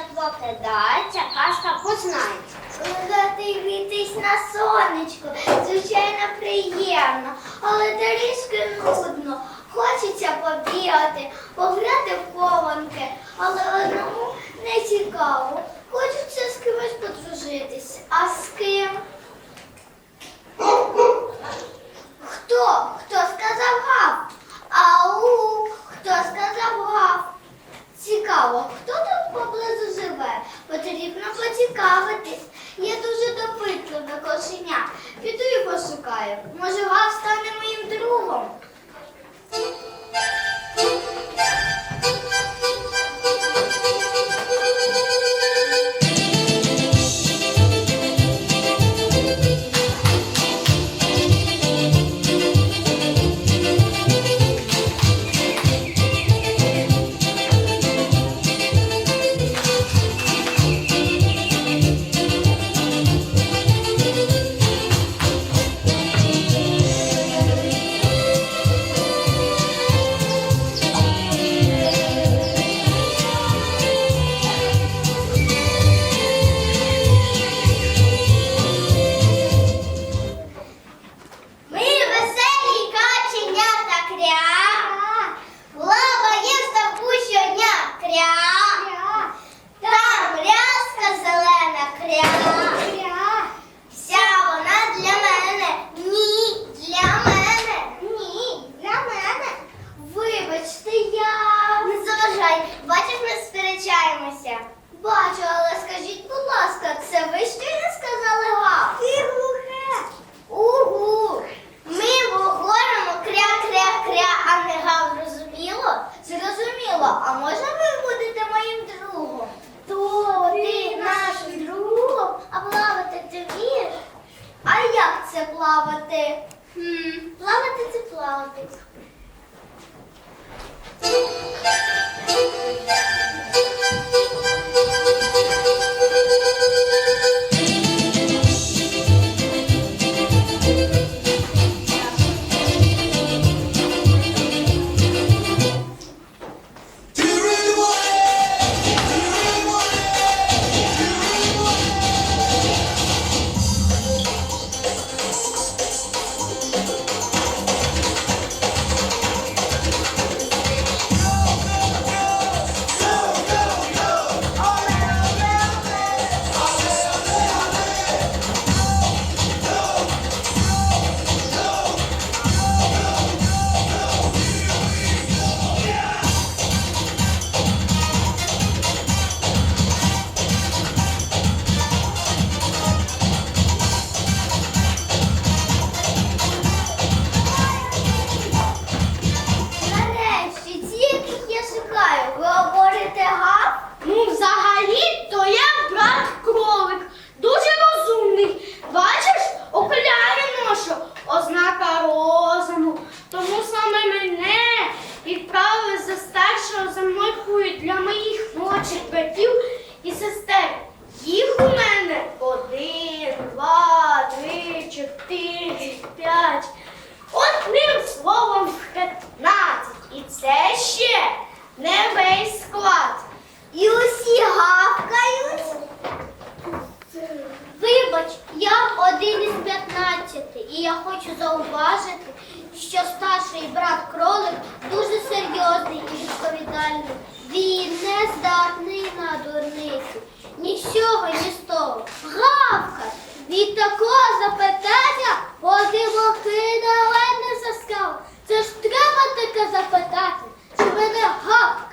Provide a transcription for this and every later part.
тепло кидається, казка познається. Дивитись на сонечко, звичайно, приємно, але доріжки ну. хоч я один із п'ятнадцяти, і я хочу зауважити, що старший брат кролик дуже серйозний і відповідальний. Він не здатний на дурницю. Нічого ні з того. Гавка! Від такого запитання подивоки на не заскав. Це ж треба таке запитати, чи мене гавка.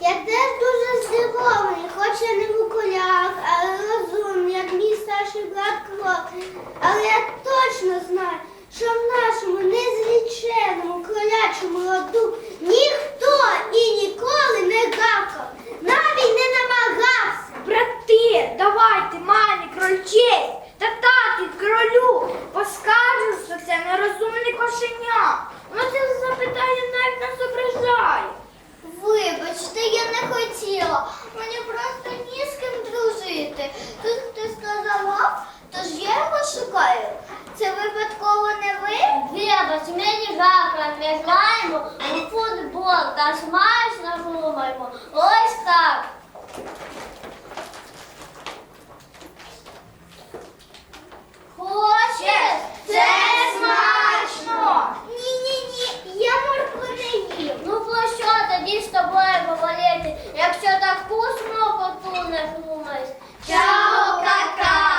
Я теж дуже здивований, хоч я не в окулярах, але розумний, як мій старший брат крок. Але я точно знаю, що в нашому незліченому колячому роду ніхто і ніколи не гавкав, навіть не намагався. Брати, давайте мамі крольчей та тати, кролю поскаржу, що це нерозумне кошеня. Воно це запитання навіть нас ображає. Ви це випадково не ви? Вибач, мені жака, ми граємо у футбол та смачно думаємо. Ось так. Хочеш? Це смачно! Ні-ні-ні, я моркву не їм. Ну про що тоді з тобою говорити, якщо таку смокоту не думаєш? Чао, какао!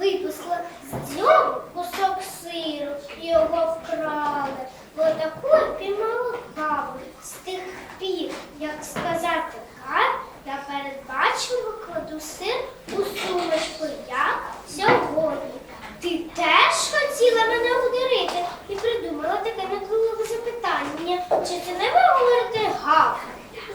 Кар випустила з дзьобу кусок сиру його вкрали. Бо таку піймала каву. З тих пір, як сказати кар, я передбачливо кладу сир у сумочку, як сьогодні. Ти теж хотіла мене обдурити і придумала таке надвиливе запитання. Чи це не ви говорите гав?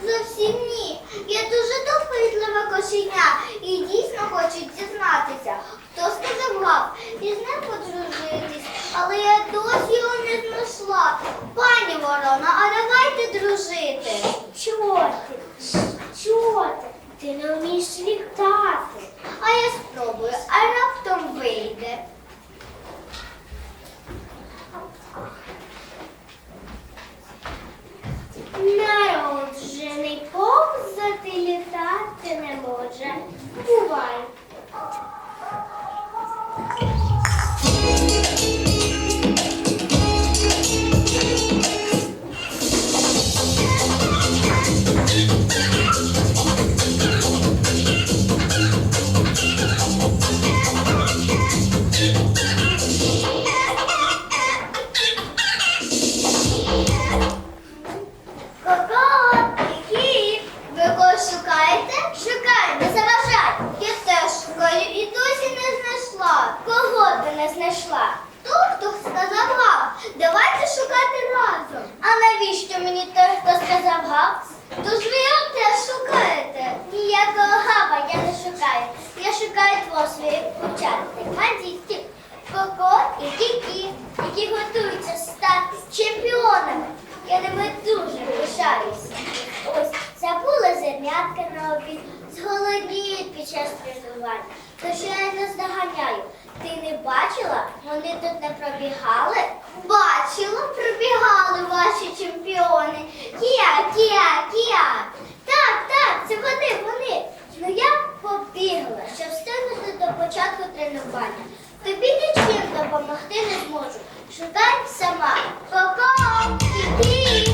Зовсім ні. Я дуже допитлива кошеня і дійсно хочу дізнатися, хто сказав гав і з ним подружитись. Але я досі його не знайшла. Пані ворона, а давайте дружити. Чого ти? Чого ти? Ти не вмієш літати. А я спробую, а раптом вийде. Народжений повзати літати не може. Бувай. Коко і Кікі, які готуються стати чемпіонами. Я ними дуже пишаюся. Ось забули зернятка на обід, зголодніють під час тренування. Тож я не здоганяю. Ти не бачила? Вони тут не пробігали? Бачила, пробігали ваші чемпіони. Кія, кія, кія. Так, так, це вони, вони. Ну я побігла, щоб встигнути до початку тренування. Тобі нічим допомогти не зможу. Шукай сама. Коко, іди!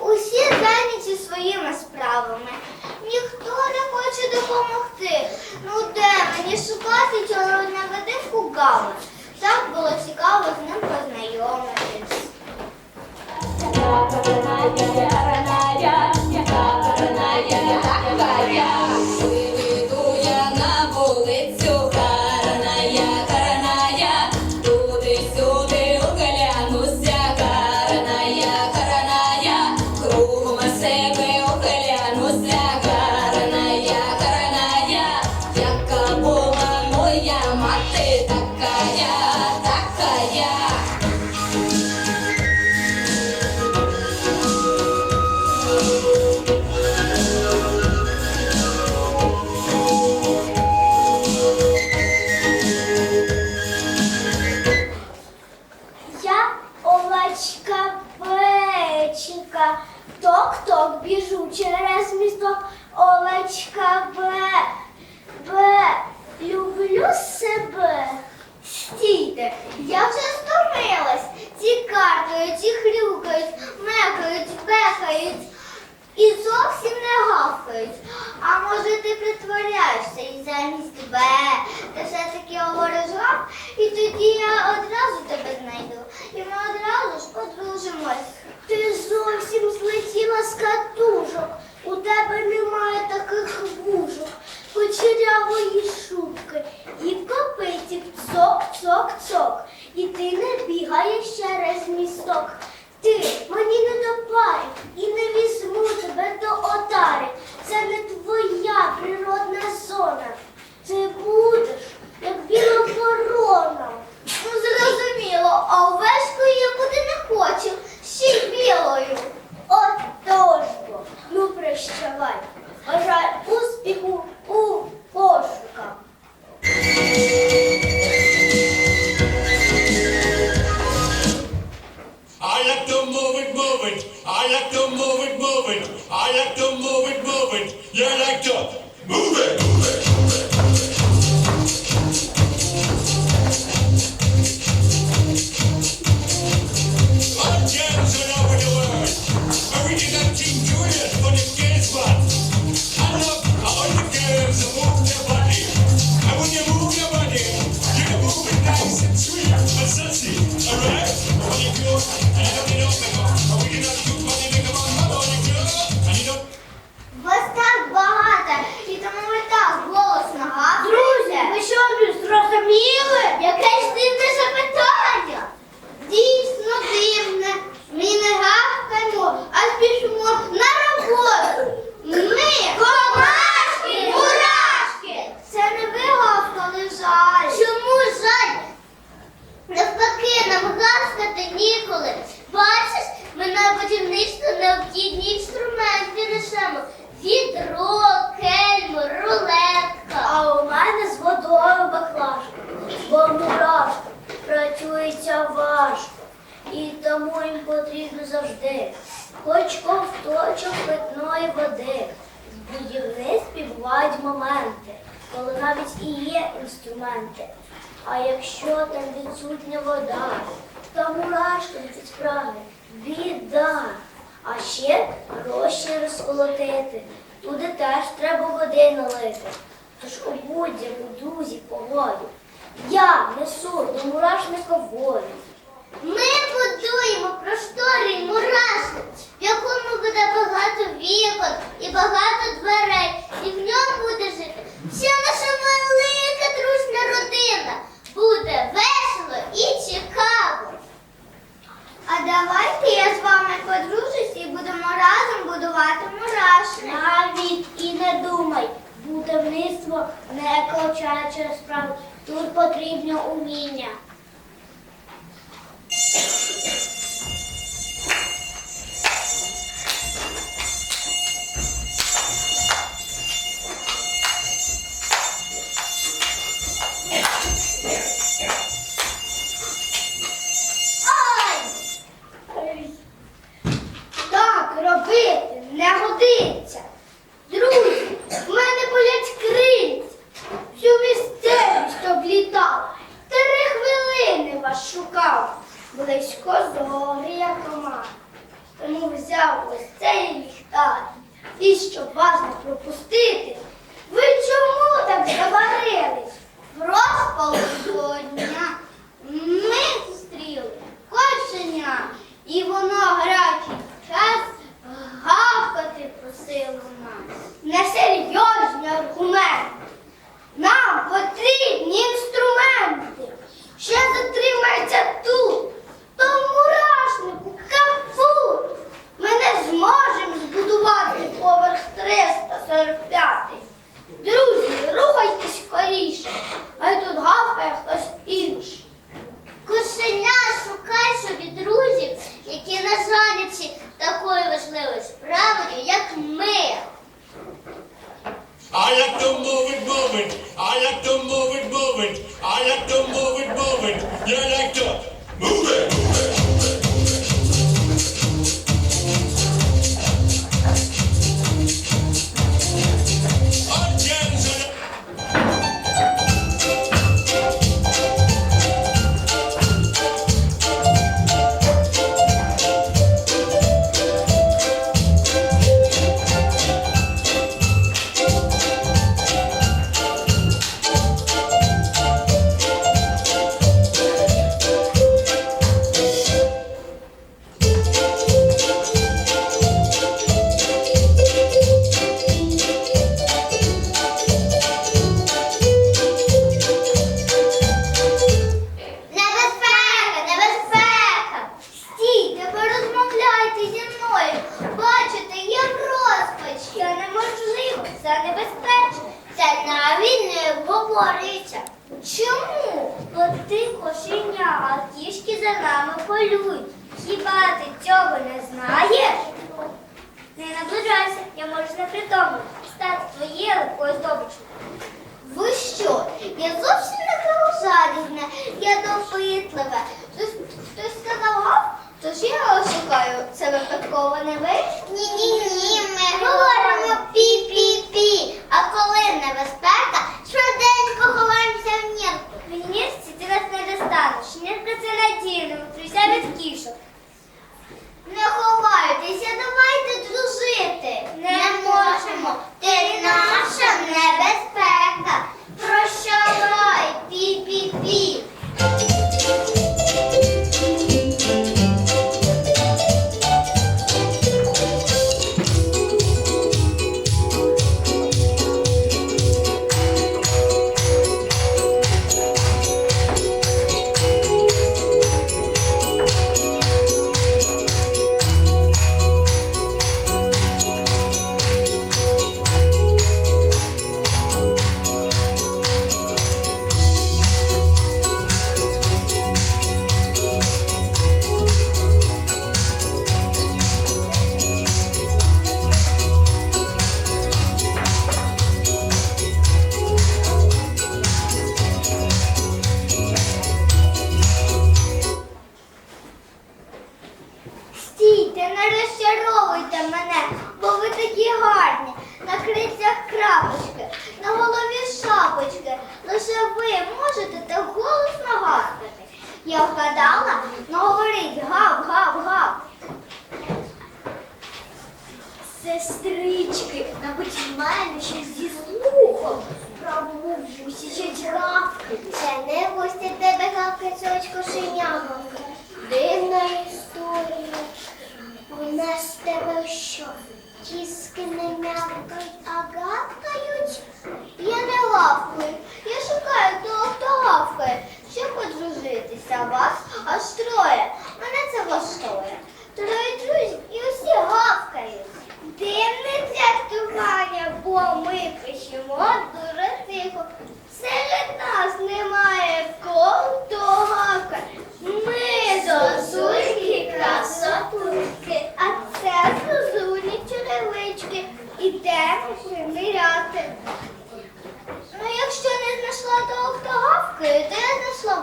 Усі зайняті своїми справами. Ніхто не хоче допомогти. Ну де мені шукати чоловіку Гала? Так було цікаво з ним познайомитись. води теж треба води налити. Тож у будь-яку дузі погоді. Я несу до мурашника волю. Ми будуємо просторий мурашник, в якому буде багато вікон і багато дверей. І в ньому буде жити вся наша велика дружна родина. Буде весело і цікаво. А давайте я з вами подружусь і будемо разом будувати мурашник. Навіть і не думай, будівництво не колчача справу. Тут потрібно уміння. вулиці ти нас не достанеш, не про це надійно, друзя батьківшок. Не ховайтеся, давайте дружити. Не, не можемо. Ти наша небезпека.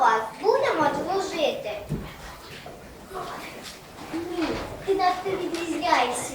вас будемо дружити. Ні, ти нас не відрізняйся.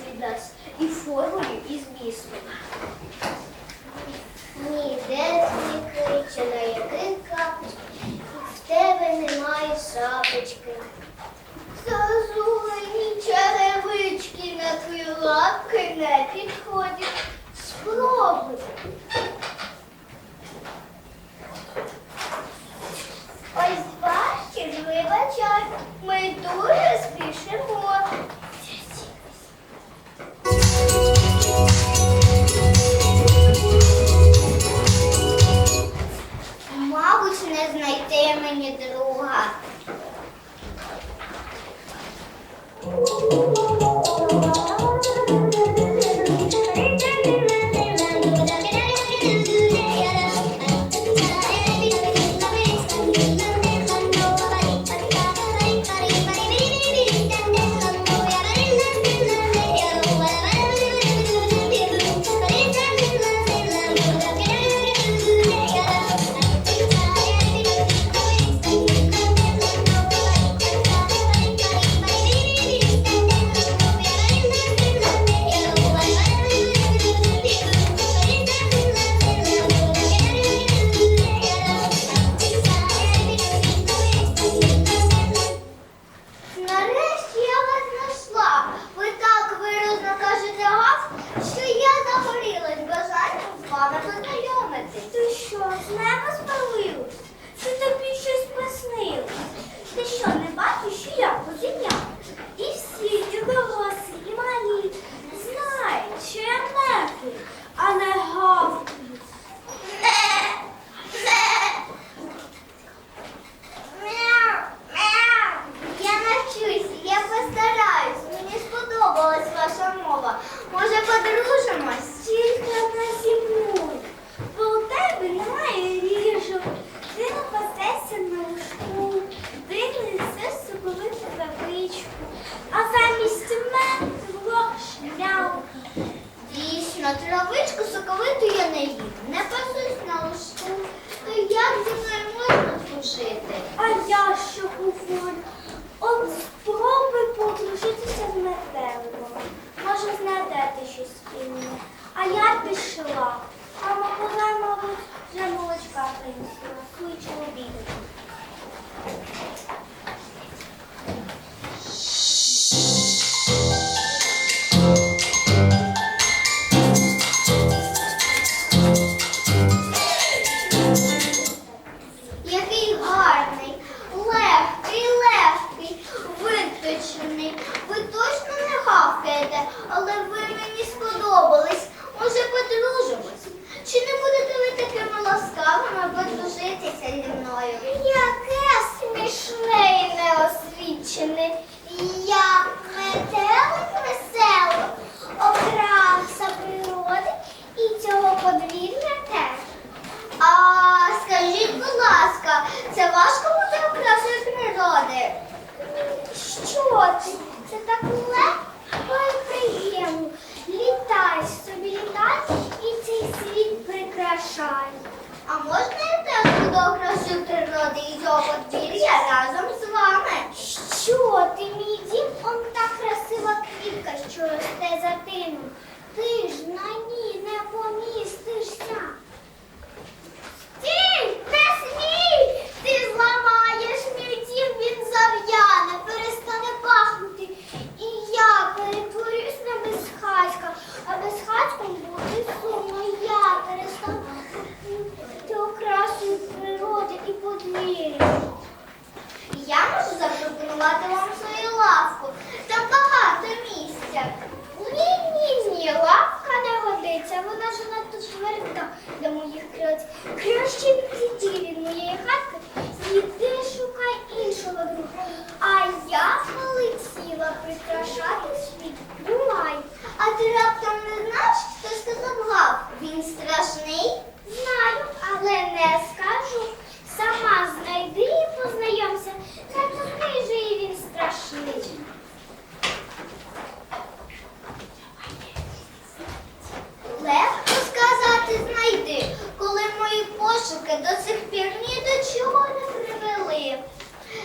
До цих пір ні до чого не привели.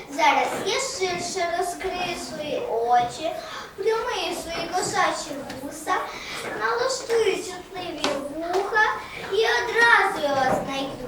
Зараз я ширше розкрию свої очі, прямию свої кошачі вуса, налаштую чутливі вуха і одразу його знайду.